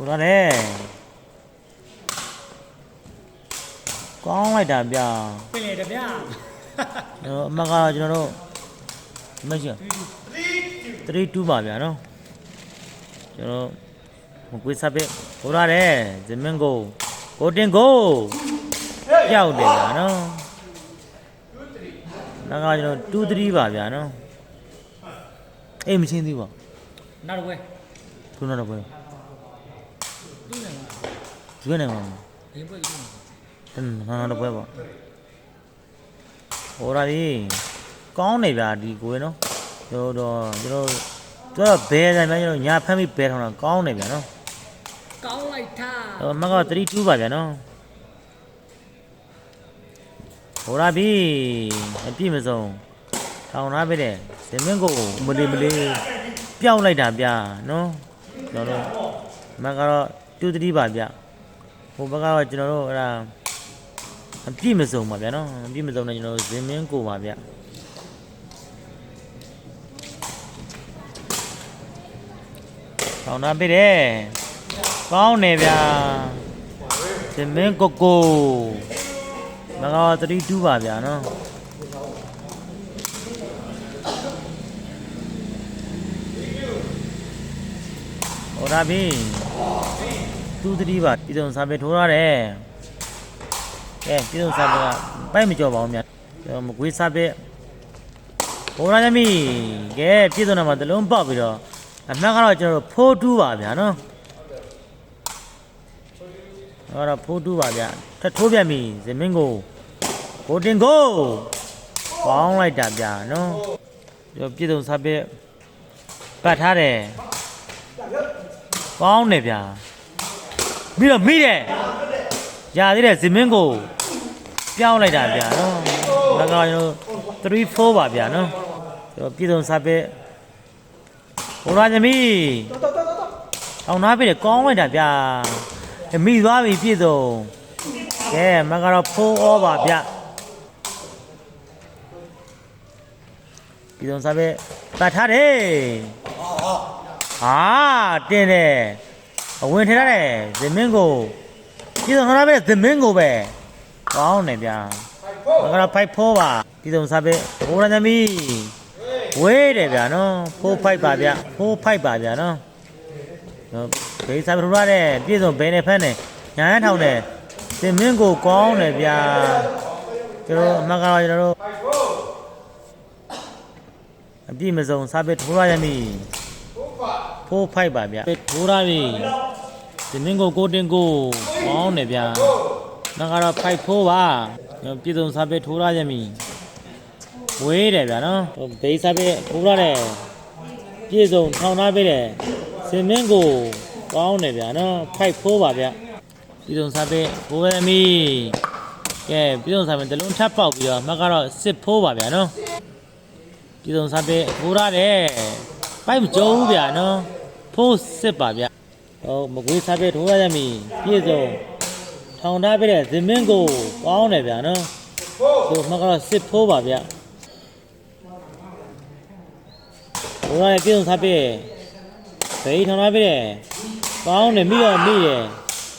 ကိုရတယ်ကောင်းလိုက်တာဗျာပြင်လေတဗျာကျွန်တော်အမကကျွန်တော်တို့မရှိ3 2ပါဗျာနော်ကျွန်တော်မကွေးစပစ်ကိုရတယ်ဇမင်ကိုကိုတင်ကိုပြောက်တယ်ဗျာနော်နောက်ကကျွန်တော်2 3ပါဗျာနော်အေးမချင်းသေးပါနောက်တော့ဝဲခုနတော့ပွဲ သူ့နေမှာကျွေးနေမှာဘင်းပွဲကြီးမှာတန်းနောက်တော့ပွဲပေါ့ဟိုရာဒီကောင်းနေဗျာဒီကိုရနော်တို့တော့ကျွန်တော်တို့တော့ဘယ်ဆိုင်မှကျွန်တော်ညာဖမ်းပြီးဘယ်ထောင်တာကောင်းနေဗျာနော်ကောင်းလိုက်တာဟိုမက3 2ပါဗျာနော်ဟိုရာပြီအပြည့်မစုံထောင်ထားပြီတဲ့ဇမင်းကိုမလေးမလေးပျောက်လိုက်တာဗျာနော်ကျွန်တော်တို့မကတော့ 2 3ပါဗျဟိုဘက်ကတော့ကျွန်တော်တို့အဲ့ဒါအပြည့်မစုံပါဗျာနော်အပြည့်မစုံနဲ့ကျွန်တော်တို့ဇမင်းကိုပါဗျထောင်ထားပြီတဲ့ကောင်းနေဗျာဇမင်းကိုကိုမကတော့3 2ပါဗျာနော်ဟောတာပြီ သူတတိပါပြည်စုံစာပေထိုးရတယ်ကဲပြည်စုံစာပေကပိုက်မကြော်ပါဘူးမြတ်ကျွန်တော်မကွေးစာပေဟောရသမီးကဲပြည်စုံနာမှာတလုံးပေါက်ပြီးတော့အမှတ်ကတော့ကျွန်တော်တို့ဖိုးတူးပါဗျာနော်ဟောတော့ဖိုးတူးပါဗျာထပ်ထိုးပြန်ပြီဇမင်းကိုဘိုတင်ကိုပေါင်းလိုက်တာဗျာနော်ကျွန်တော်ပြည်စုံစာပေပတ်ထားတယ်ကောင်းတယ်ဗျာ ပြီးတော့မိတယ်ရာသေးတယ်ဇမင်းကိုပြောင်းလိုက်တာဗျာနော်ဒါကကျွန်တော်3 4ပါဗျာနော်ကျွန်တော်ပြည်စုံစားပဲဟိုရာသမီးတောင်းနာပြီကောင်းလိုက်တာဗျာမိသွားပြီပြည်စုံကဲမကတော့4 all ပါဗျာပြည်စုံစားပဲပတ်ထားတယ်ဟာတင်းတယ် အဝင်ထထားတယ်ဇမင်းကိုပြည်စုံထားပဲဇမင်းကိုပဲကောင်းတယ်ဗျာဒါကတော့ဖိုက်ဖိုးပါပြည်စုံစားပဲဘိုးရသမီးဝေးတယ်ဗျာနော်ဖိုးဖိုက်ပါဗျာဖိုးဖိုက်ပါဗျာနော်နော်ဘေးစားပြထရတဲ့ပြည်စုံဘယ်နဲ့ဖမ်းတယ်ညာရထောင်တယ်ဇမင်းကိုကောင်းတယ်ဗျာကျွန်တော်အမကတော့ကျွန်တော်တို့အပြည့်မစုံစားပဲထိုးရရမည်ဖိုးဖိုက်ပါဗျထိုးရပြီဒီ မင်းကိုကိုတင်ကိုကောင်းတယ်ဗျနောက်ကတော့ဖိုက်ဖိုးပါပြည်စုံစားပဲထိုးရရမည်ဝေးတယ်ဗျနော်ဘေးစားပဲထိုးရတယ်ပြည်စုံထောင်ထားပေးတယ်စင်မင်းကိုကောင်းတယ်ဗျနော်ဖိုက်ဖိုးပါဗျပြည်စုံစားပဲဘိုးရမီကဲပြည်စုံစားပဲတလုံးထပ်ပေါက်ပြီးတော့မှကတော့စစ်ဖိုးပါဗျနော်ပြည်စုံစားပဲထိုးရတယ်ပိုက်မကြုံဘူးဗျနော်ဖိုးစစ်ပါဗျ ဟောမကွေးစားပြထိုးရရမည်ပြည့်စုံထောင်ထားပြတဲ့ဇမင်းကိုကောင်းတယ်ဗျာနော်ဖိုးမကတော့စစ်ဖိုးပါဗျဘိုးရပြည့်စုံစားပြဘေးထောင်ထားပြတဲ့ကောင်းတယ်မိတော့မိတယ်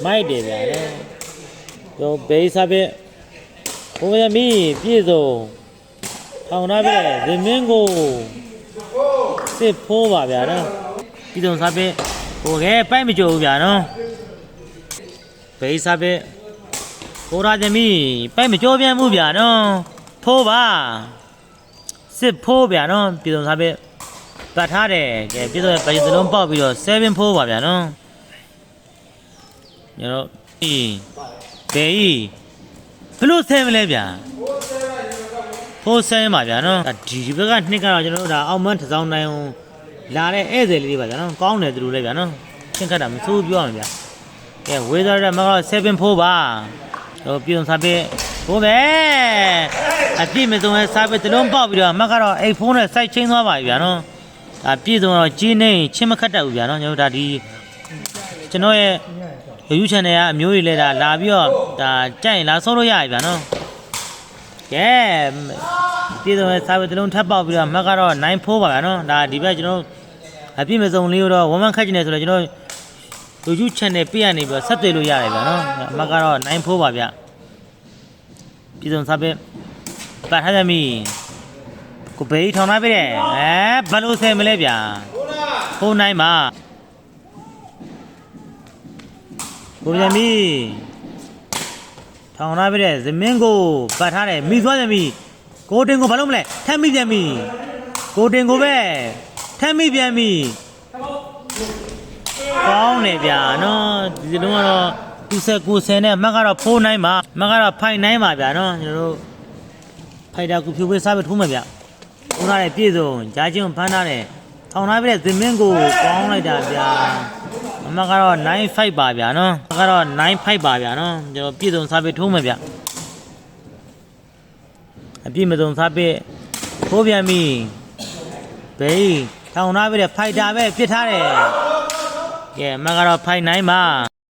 မိုက်တယ်ဗျာနော်တော့ဘေးစားပြဘိုးရမီပြည့်စုံထောင်ထားပြတဲ့ဇမင်းကိုစစ်ဖိုးပါဗျာနော်ပြည်စုံစားပဲ ဟိုကဲပိုက်မကြိုဘူးဗျာနော်ဘေးစားပဲဟိုရာသမီးပိုက်မကြိုပြန်ဘူးဗျာနော်ဖိုးပါစစ်ဖိုးဗျာနော်ပြည်စုံစားပဲပတ်ထားတယ်ကဲပြည်စုံပဲသလုံးပေါက်ပြီးတော့7ဖိုးပါဗျာနော်ညတော့အေးဘေးဘလို့ဆဲမလဲဗျာဖိုးဆဲမှာဗျာနော်ဒီဒီဘက်ကနှစ်ကတော့ကျွန်တော်တို့ဒါအောင်မန်းတစ်စောင်းနိုင်အောင် လာတဲ့ဧည့်သည်လေးတွေပါဗျာနော်ကောင်းတယ်သူတို့လည်းဗျာနော်ရှင်းခတ်တာမဆိုးပြောအောင်ဗျာကဲဝေးသားတဲ့မက7ဖိုးပါဟိုပြုံစားပေးဘိုးပဲအပြည့်မစုံရဲ့စားပေးတလုံးပေါက်ပြီးတော့မကတော့အိတ်ဖုန်းနဲ့စိုက်ချင်းသွားပါပြီဗျာနော်ဒါပြည့်စုံတော့ကြီးနေချင်းမခတ်တတ်ဘူးဗျာနော်ကျွန်တော်ဒါဒီကျွန်တော်ရဲ့ YouTube channel ကအမျိုးကြီးလဲဒါလာပြီးတော့ဒါကြိုက်ရင်လာဆုံးလို့ရပြီဗျာနော်ကဲပြည်စုံရဲ့စားပေးတလုံးထပ်ပေါက်ပြီးတော့မကတော့9ဖိုးပါဗျာနော်ဒါဒီဘက်ကျွန်တော် အပြည့်မစုံလေးတော့ဝမ်းမခတ်ကျင်နေဆိုတော့ကျွန်တော် YouTube channel ပြရနေပြီးတော့ဆက်သွယ်လို့ရတယ်ဗျာနော်အမကတော့9ဖိုးပါဗျပြည်စုံစာပေပတ်ထားကြမီကိုဘေးထောင်ထားပြီတဲ့အဲဘယ်လိုဆယ်မလဲဗျာဖုန်းနိုင်မှာကိုပြန်ပြီထောင်ထားပြီတဲ့သမင်းကိုပတ်ထားတယ်မိသွားကြမီကိုတင်ကိုဘာလို့မလဲထမ်းမိပြန်ပြီကိုတင်ကိုပဲ ထမ်းမိပြန်ပြီကောင်းတယ်ဗျာနော်ဒီလုံးကတော့သူဆက်ကိုဆယ်နဲ့အမတ်ကတော့ဖိုးနိုင်ပါအမတ်ကတော့ဖိုင်နိုင်ပါဗျာနော်ကျွန်တော်တို့ဖိုက်တာကိုဖြူပေးစားပြီးထိုးမယ်ဗျထိုးထားတဲ့ပြည့်စုံဂျာချင်းကိုဖမ်းထားတယ်ထောင်ထားပြီးတဲ့သင်မင်းကိုကောင်းလိုက်တာဗျာအမတ်ကတော့9 5ပါဗျာနော်အမတ်ကတော့9 5ပါဗျာနော်ကျွန်တော်ပြည့်စုံစားပြီးထိုးမယ်ဗျအပြည့်မစုံစားပြီးထိုးပြန်ပြီဘေး ထောင်ထားပြီးတဲ့ဖိုက်တာပဲပြစ်ထားတယ်ကဲမကတော့ဖိုင်နိုင်ပါ